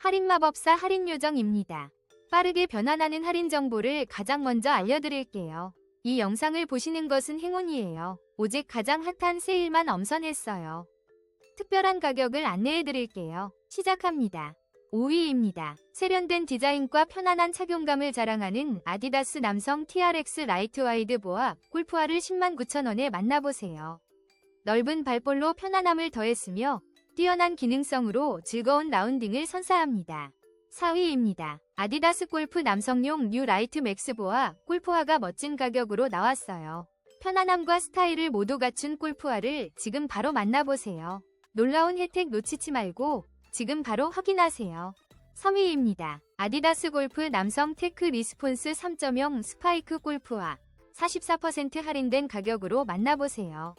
할인 마법사 할인 요정입니다. 빠르게 변환하는 할인 정보를 가장 먼저 알려드릴게요. 이 영상을 보시는 것은 행운이에요. 오직 가장 핫한 세일만 엄선했어요. 특별한 가격을 안내해드릴게요. 시작합니다. 5위입니다. 세련된 디자인과 편안한 착용감을 자랑하는 아디다스 남성 TRX 라이트 와이드 보아 골프화를 109,000원에 만나보세요. 넓은 발볼로 편안함을 더했으며 뛰어난 기능성으로 즐거운 라운딩을 선사합니다. 4위입니다. 아디다스 골프 남성용 뉴 라이트 맥스보아 골프화가 멋진 가격으로 나왔어요. 편안함과 스타일을 모두 갖춘 골프화를 지금 바로 만나보세요. 놀라운 혜택 놓치지 말고 지금 바로 확인하세요. 3위입니다. 아디다스 골프 남성 테크 리스폰스 3.0 스파이크 골프화 44% 할인된 가격으로 만나보세요.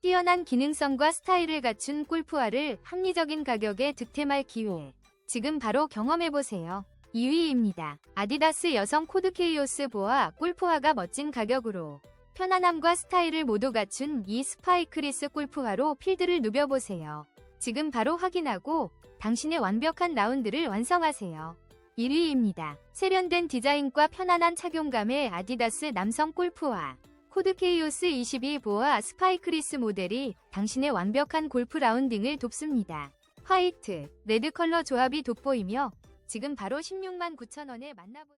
뛰어난 기능성과 스타일을 갖춘 골프화를 합리적인 가격에 득템할 기회. 지금 바로 경험해보세요. 2위입니다. 아디다스 여성 코드 케이오스 보아 골프화가 멋진 가격으로 편안함과 스타일을 모두 갖춘 이 스파이크리스 골프화로 필드를 누벼보세요. 지금 바로 확인하고 당신의 완벽한 라운드를 완성하세요. 1위입니다. 세련된 디자인과 편안한 착용감의 아디다스 남성 골프화. 코드 케이오스 22 보아 스파이크리스 모델이 당신의 완벽한 골프 라운딩을 돕습니다. 화이트, 레드 컬러 조합이 돋보이며 지금 바로 16만 9천 원에 만나보